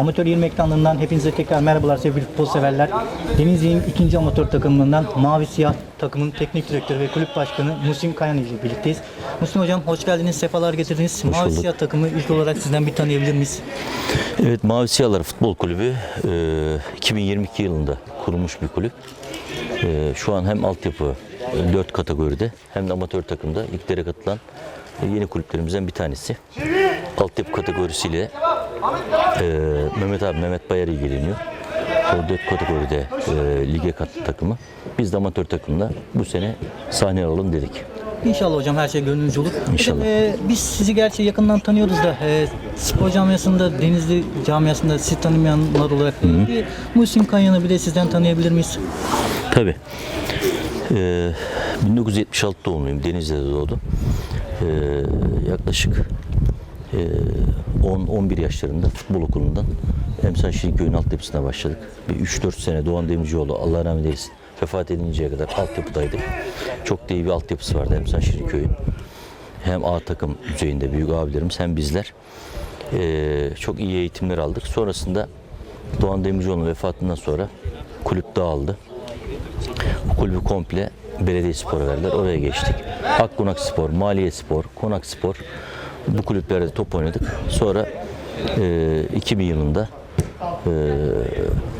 Amatör 20 ekranlarından hepinize tekrar merhabalar sevgili futbol severler. Denizli'nin ikinci amatör takımından Mavi Siyah takımın teknik direktörü ve kulüp başkanı Musim Kayan ile birlikteyiz. Musim Hocam hoş geldiniz, sefalar getirdiniz. Mavi bulduk. Siyah takımı ilk olarak sizden bir tanıyabilir miyiz? Evet Mavi Siyahlar Futbol Kulübü e, 2022 yılında kurulmuş bir kulüp. E, Şu an hem altyapı 4 kategoride hem de amatör takımda liglere katılan e, yeni kulüplerimizden bir tanesi. Altyapı kategorisiyle e, Mehmet abi Mehmet Bayar ilgileniyor. O 4 kategoride e, lige kattı takımı. Biz de amatör takımda bu sene sahne alalım dedik. İnşallah hocam her şey gönlünüzce olur. İnşallah. Hocam, e, biz sizi gerçi yakından tanıyoruz da e, spor camiasında, Denizli camiasında sizi tanımayanlar olarak e, bir Musim Kayan'ı bir de sizden tanıyabilir miyiz? Tabii. Ee, 1976 doğumluyum. Denizli'de doğdum. Ee, yaklaşık 10-11 yaşlarında futbol okulundan Emsal Şirinköy'ün altyapısına başladık. Bir 3-4 sene Doğan Demircioğlu Allah rahmet eylesin vefat edinceye kadar altyapıdaydık. Çok da iyi bir altyapısı vardı Emsal Şirinköy'ün. Hem A takım düzeyinde büyük abilerimiz hem bizler. Ee, çok iyi eğitimler aldık. Sonrasında Doğan Demircioğlu'nun vefatından sonra kulüp dağıldı. Kulübü komple belediye spora verdiler. Oraya geçtik. Akkonak Spor, Maliye Spor, Konak Spor bu kulüplerde top oynadık. Sonra e, 2000 yılında e,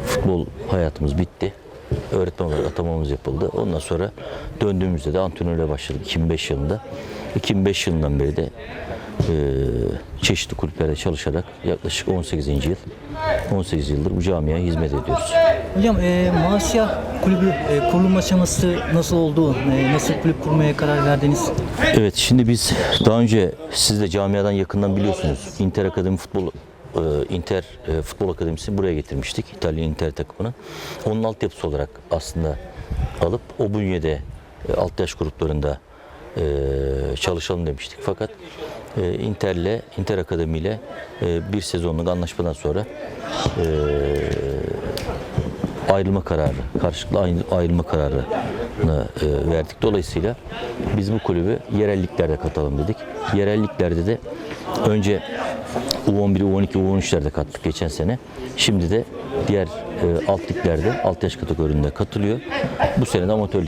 futbol hayatımız bitti. Öğretmen olarak atamamız yapıldı. Ondan sonra döndüğümüzde de antrenörle başladık 2005 yılında. 2005 yılından beri de e, çeşitli kulüplerde çalışarak yaklaşık 18. yıl 18 yıldır bu camiye hizmet ediyoruz. Hocam e, Mavi Siyah kulübü e, kurulum aşaması nasıl oldu? E, nasıl kulüp kurmaya karar verdiniz? Evet şimdi biz daha önce siz de camiadan yakından biliyorsunuz. Inter Akademi Futbol e, Inter e, Futbol Akademisi'ni buraya getirmiştik. İtalyan Inter takımını. Onun altyapısı olarak aslında alıp o bünyede e, alt yaş gruplarında çalışalım demiştik. Fakat Inter'le, Inter Akademi ile bir sezonluk anlaşmadan sonra ayrılma kararı, karşılıklı ayrı- ayrılma kararını e, verdik. Dolayısıyla biz bu kulübü yerelliklerde katalım dedik. Yerelliklerde de önce U11, U12, U13'lerde kattık geçen sene. Şimdi de diğer e, alt liglerde, alt yaş kategorinde katılıyor. Bu sene de amatör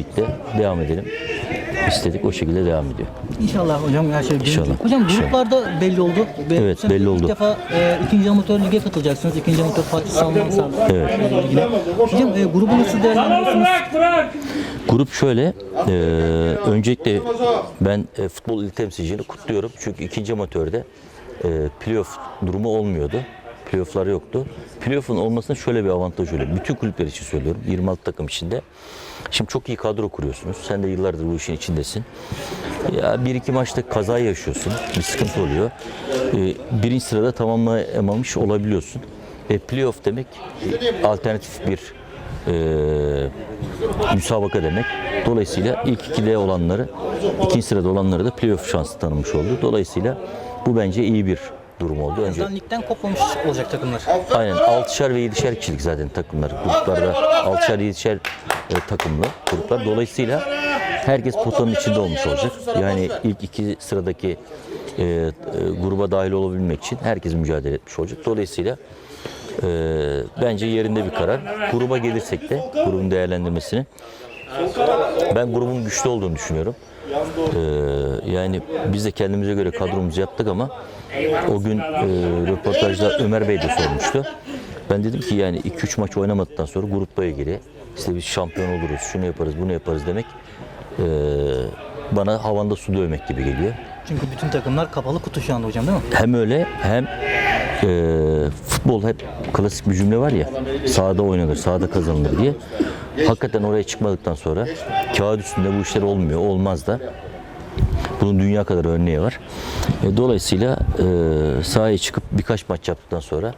devam edelim istedik. O şekilde devam ediyor. İnşallah hocam her şey İnşallah, gönlünce. Hocam inşallah. gruplarda belli oldu. Ve Evet, belli İlk oldu. defa e, ikinci amatör lige katılacaksınız. İkinci amatör Fatih Salman Sarı. Evet. Hocam e, grubu nasıl değerlendiriyorsunuz? Grup şöyle, e, öncelikle ben e, futbol il temsilciliğini kutluyorum. Çünkü ikinci amatörde e, playoff durumu olmuyordu. Playoff'lar yoktu. Playoff'un olmasının şöyle bir avantajı oluyor. Bütün kulüpler için söylüyorum. 26 takım içinde. Şimdi çok iyi kadro kuruyorsunuz. Sen de yıllardır bu işin içindesin. Ya bir iki maçta kaza yaşıyorsun. Bir sıkıntı oluyor. E, birinci sırada tamamlayamamış olabiliyorsun. E, playoff demek e, alternatif bir e, müsabaka demek. Dolayısıyla ilk ikide olanları, ikinci sırada olanları da playoff şansı tanımış oldu. Dolayısıyla bu bence iyi bir durum oldu. Önce ligden kopmamış olacak takımlar. aynen 6'şer ve 7'şer kişilik zaten takımlar. Gruplarda 6'şer 7'şer e, takımlı gruplar. Dolayısıyla herkes potanın içinde olmuş olacak. Yani ilk iki sıradaki e, e, gruba dahil olabilmek için herkes mücadele etmiş olacak. Dolayısıyla e, bence yerinde bir karar. Gruba gelirsek de grubun değerlendirmesini ben grubun güçlü olduğunu düşünüyorum. Ee, yani biz de kendimize göre kadromuzu yaptık ama o gün e, röportajda Ömer Bey de sormuştu. Ben dedim ki yani 2-3 maç oynamadıktan sonra grupla ilgili işte biz şampiyon oluruz, şunu yaparız, bunu yaparız demek e, bana havanda su dövmek gibi geliyor. Çünkü bütün takımlar kapalı kutu şu anda hocam değil mi? Hem öyle hem e, futbol hep klasik bir cümle var ya sahada oynanır, sahada kazanılır diye. Hakikaten oraya çıkmadıktan sonra kağıt üstünde bu işler olmuyor, olmaz da. Bunun dünya kadar örneği var. E, dolayısıyla e, sahaya çıkıp birkaç maç yaptıktan sonra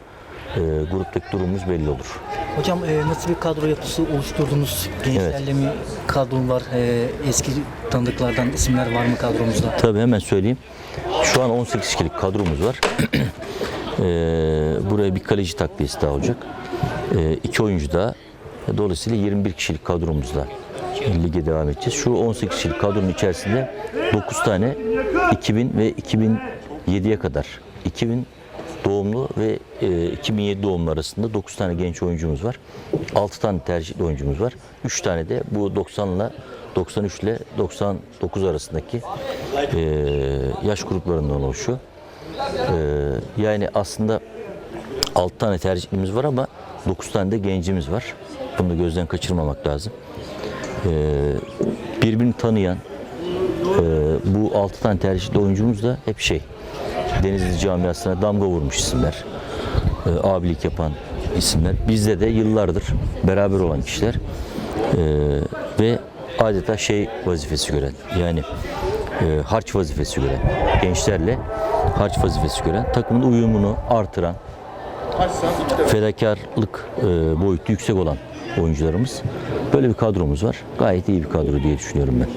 e, gruptaki durumumuz belli olur. Hocam e, nasıl bir kadro yapısı oluşturdunuz? Gençlerle mi kadron var? E, eski tanıdıklardan isimler var mı kadromuzda? Tabii hemen söyleyeyim. Şu an 18 kişilik kadromuz var. Ee, buraya bir kaleci takviyesi daha olacak. Ee, iki oyuncu daha. Dolayısıyla 21 kişilik kadromuzla lige devam edeceğiz. Şu 18 kişilik kadronun içerisinde 9 tane 2000 ve 2007'ye kadar 2000 doğumlu ve e, 2007 doğumlu arasında 9 tane genç oyuncumuz var. 6 tane tercihli oyuncumuz var. 3 tane de bu 90 ile 93 ile 99 arasındaki e, yaş gruplarından oluşuyor. E, yani aslında 6 tane tercihlimiz var ama 9 tane de gencimiz var. Bunu da gözden kaçırmamak lazım. E, birbirini tanıyan, e, bu 6 tane tercihli oyuncumuz da hep şey, Denizli camiasına damga vurmuş isimler. E, abilik yapan isimler. Bizde de yıllardır beraber olan kişiler. E, ve adeta şey vazifesi gören, yani e, harç vazifesi gören, gençlerle harç vazifesi gören, takımın uyumunu artıran, fedakarlık e, boyutu yüksek olan oyuncularımız. Böyle bir kadromuz var. Gayet iyi bir kadro diye düşünüyorum ben.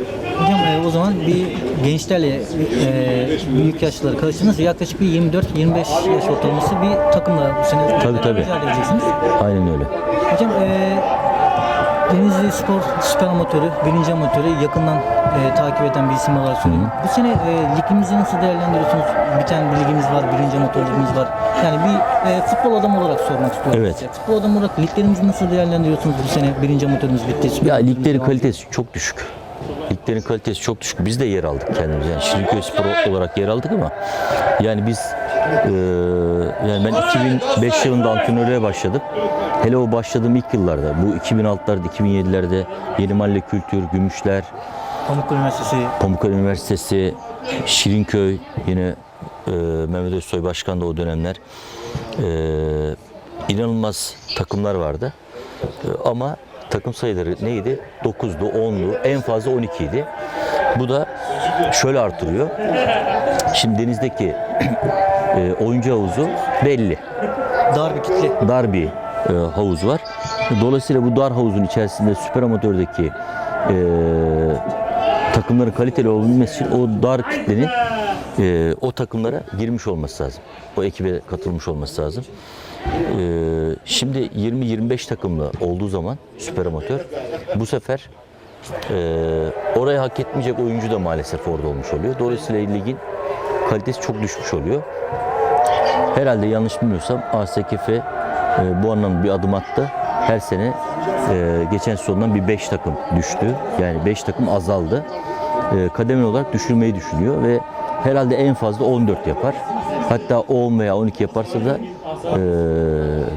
Hocam e, o zaman bir gençlerle e, büyük yaşlıları karıştırdınız. Yaklaşık bir 24-25 yaş ortalaması bir takımla bu sene Tabii, tabii. mücadele edeceksiniz. Aynen öyle. Hocam e, Denizli Spor süper amatörü, birinci amatörü yakından e, takip eden bir isim olarak söyleyeyim. Bu sene e, ligimizi nasıl değerlendiriyorsunuz? Biten bir ligimiz var, birinci amatör ligimiz var. Yani bir e, futbol adamı olarak sormak istiyorum Evet. size. Futbol adamı olarak liglerimizi nasıl değerlendiriyorsunuz bu sene? Birinci amatörümüz bitti. süper Ya liglerin kalitesi çok düşük. Liglerin kalitesi çok düşük. Biz de yer aldık kendimiz. Yani Şirinköy Spor olarak yer aldık ama yani biz eee, yani ben 2005 yılında antrenörlüğe başladım. Hele o başladığım ilk yıllarda bu 2006'larda 2007'lerde Yeni Mahalle Kültür, Gümüşler, Pamukkale Üniversitesi Pamukkale Üniversitesi, Şirinköy yine e, Mehmet Özsoy Başkan da o dönemler e, inanılmaz takımlar vardı. E, ama takım sayıları neydi? 9'du, 10'du, en fazla 12 idi. Bu da şöyle artırıyor. Şimdi denizdeki e, oyuncu havuzu belli dar bir kitle. dar bir e, havuz var. Dolayısıyla bu dar havuzun içerisinde süper amatördeki e, takımların kaliteli olabilmesi için o dar kitlenin e, o takımlara girmiş olması lazım. O ekibe katılmış olması lazım. E, şimdi 20-25 takımlı olduğu zaman süper amatör bu sefer e, oraya hak etmeyecek oyuncu da maalesef orada olmuş oluyor. Dolayısıyla ligin kalitesi çok düşmüş oluyor. Herhalde yanlış bilmiyorsam ASKF e, bu anlamda bir adım attı. Her sene e, geçen sezondan bir 5 takım düştü. Yani 5 takım azaldı. E, kademeli olarak düşürmeyi düşünüyor ve herhalde en fazla 14 yapar. Hatta 10 veya 12 yaparsa da e,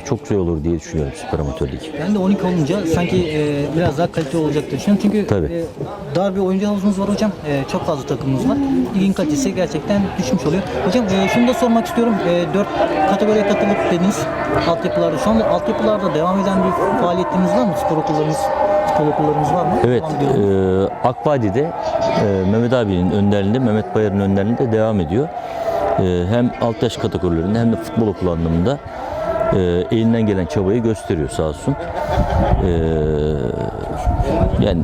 çok güzel olur diye düşünüyorum Süper Amatör Lig. Ben de 12 olunca sanki e, biraz daha kaliteli olacak diye düşünüyorum. Çünkü Tabii. e, dar bir oyuncu havuzumuz var hocam. E, çok fazla takımımız var. Ligin kalitesi gerçekten düşmüş oluyor. Hocam e, şunu da sormak istiyorum. E, 4 kategoriye katılıp dediniz altyapılarda. Şu anda altyapılarda devam eden bir faaliyetimiz var mı? Spor okullarımız, spor okullarımız var mı? Evet, e, Akvadi'de e, Mehmet abinin önderliğinde, Mehmet Bayar'ın önderliğinde devam ediyor. E, hem alt yaş kategorilerinde hem de futbol okulu anlamında e, elinden gelen çabayı gösteriyor sağ olsun. E, yani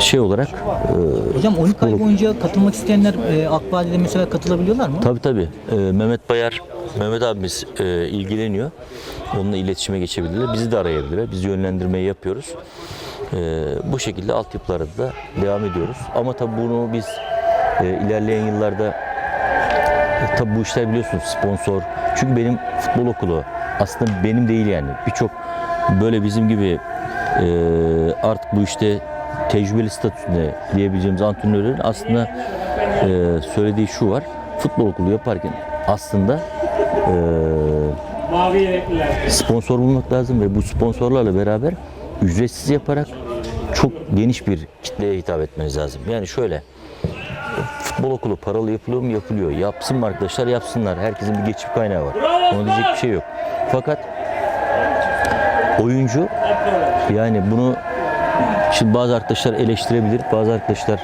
şey olarak e, Hocam 12 ay boyunca katılmak isteyenler e, Akbadi'de mesela katılabiliyorlar mı? Tabii tabii. Ee, Mehmet Bayar, Mehmet abimiz e, ilgileniyor. Onunla iletişime geçebilirler. Bizi de arayabilirler. Biz yönlendirmeyi yapıyoruz. Ee, bu şekilde altyapılarda da devam ediyoruz. Ama tabii bunu biz e, ilerleyen yıllarda e, tabii bu işler biliyorsunuz sponsor. Çünkü benim futbol okulu aslında benim değil yani. Birçok böyle bizim gibi e, artık bu işte tecrübeli statüsünde diyebileceğimiz antrenörlerin aslında e, söylediği şu var. Futbol okulu yaparken aslında e, sponsor bulmak lazım ve bu sponsorlarla beraber ücretsiz yaparak çok geniş bir kitleye hitap etmeniz lazım. Yani şöyle futbol okulu paralı yapılıyor mu? Yapılıyor. Yapsın mı arkadaşlar? Yapsınlar. Herkesin bir geçim kaynağı var. Ona diyecek bir şey yok. Fakat oyuncu yani bunu şimdi bazı arkadaşlar eleştirebilir, bazı arkadaşlar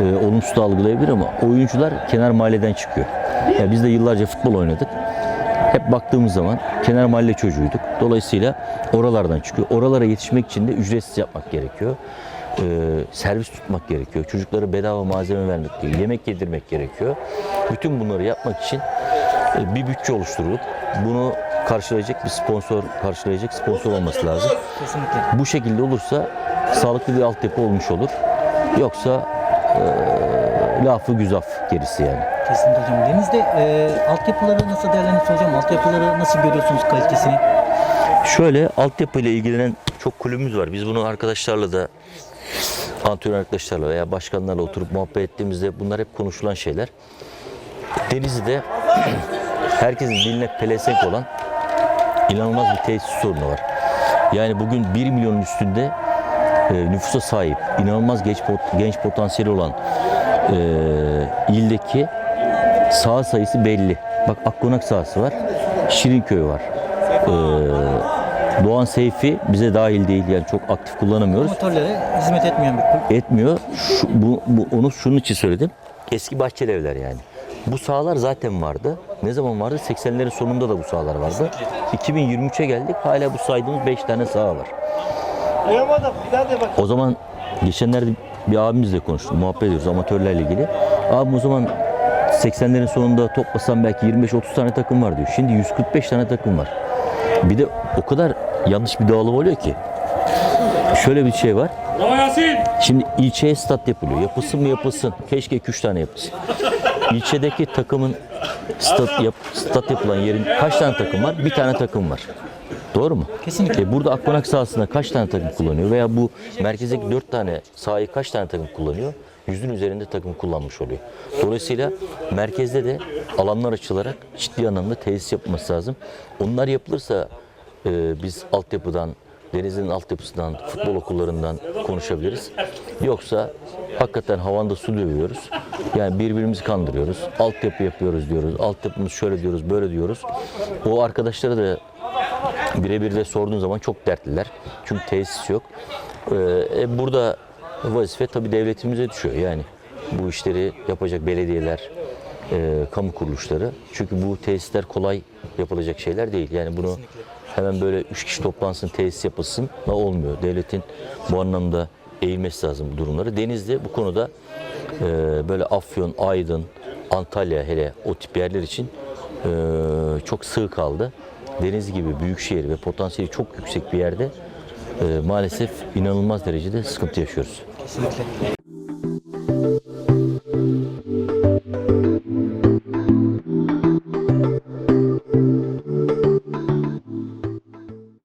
e, olumsuz da algılayabilir ama oyuncular kenar mahalleden çıkıyor. Yani biz de yıllarca futbol oynadık. Hep baktığımız zaman kenar mahalle çocuğuyduk. Dolayısıyla oralardan çıkıyor. Oralara yetişmek için de ücretsiz yapmak gerekiyor. Ee, servis tutmak gerekiyor. Çocuklara bedava malzeme vermek gerekiyor. Yemek yedirmek gerekiyor. Bütün bunları yapmak için bir bütçe oluşturulup bunu karşılayacak bir sponsor karşılayacak sponsor olması lazım. Kesinlikle. Bu şekilde olursa sağlıklı bir altyapı olmuş olur. Yoksa e, lafı güzaf gerisi yani. Kesinlikle hocam. Denizde e, altyapıları nasıl değerlendiriyorsunuz hocam? Altyapıları nasıl görüyorsunuz kalitesini? Şöyle altyapı ile ilgilenen çok kulübümüz var. Biz bunu arkadaşlarla da antrenör arkadaşlarla veya başkanlarla oturup muhabbet ettiğimizde bunlar hep konuşulan şeyler. Denizli'de herkesin diline pelesenk olan inanılmaz bir tesis sorunu var. Yani bugün 1 milyonun üstünde e, nüfusa sahip, inanılmaz genç, pot- genç potansiyeli olan e, ildeki saha sayısı belli. Bak Akkonak sahası var, Şirinköy var. E, Doğan Seyfi bize dahil değil yani çok aktif kullanamıyoruz Amatörlere hizmet kulüp. etmiyor. Şu, bu, bu, onu şunun için söyledim. Eski bahçeli evler yani. Bu sahalar zaten vardı. Ne zaman vardı? 80'lerin sonunda da bu sahalar vardı. 2023'e geldik. Hala bu saydığımız 5 tane saha var. O zaman geçenlerde bir abimizle konuştum. Muhabbet ediyoruz amatörlerle ilgili. Abi o zaman 80'lerin sonunda toplasam belki 25-30 tane takım var diyor. Şimdi 145 tane takım var. Bir de o kadar yanlış bir dağılım oluyor ki. Şöyle bir şey var. Şimdi ilçeye stat yapılıyor. Yapılsın mı yapılsın. Keşke 2-3 tane yapılsın. İlçedeki takımın stat, yap, stat yapılan yerin kaç tane takım var? Bir tane takım var. Doğru mu? Kesinlikle. E burada Akbanak sahasında kaç tane takım kullanıyor? Veya bu merkezdeki 4 tane sahayı kaç tane takım kullanıyor? Yüzün üzerinde takım kullanmış oluyor. Dolayısıyla merkezde de alanlar açılarak ciddi anlamda tesis yapılması lazım. Onlar yapılırsa e, biz altyapıdan, denizin altyapısından, futbol okullarından konuşabiliriz. Yoksa hakikaten havanda su dövüyoruz. Yani birbirimizi kandırıyoruz. Altyapı yapıyoruz diyoruz. Altyapımız şöyle diyoruz, böyle diyoruz. O arkadaşlara da birebir de sorduğun zaman çok dertliler. Çünkü tesis yok. Ee, e, burada vazife tabii devletimize düşüyor. Yani bu işleri yapacak belediyeler, e, kamu kuruluşları. Çünkü bu tesisler kolay yapılacak şeyler değil. Yani bunu hemen böyle üç kişi toplansın, tesis yapılsın da olmuyor. Devletin bu anlamda eğilmesi lazım bu durumları. Denizli bu konuda e, böyle Afyon, Aydın, Antalya hele o tip yerler için e, çok sığ kaldı. Deniz gibi büyük şehir ve potansiyeli çok yüksek bir yerde e, maalesef inanılmaz derecede sıkıntı yaşıyoruz. Kesinlikle.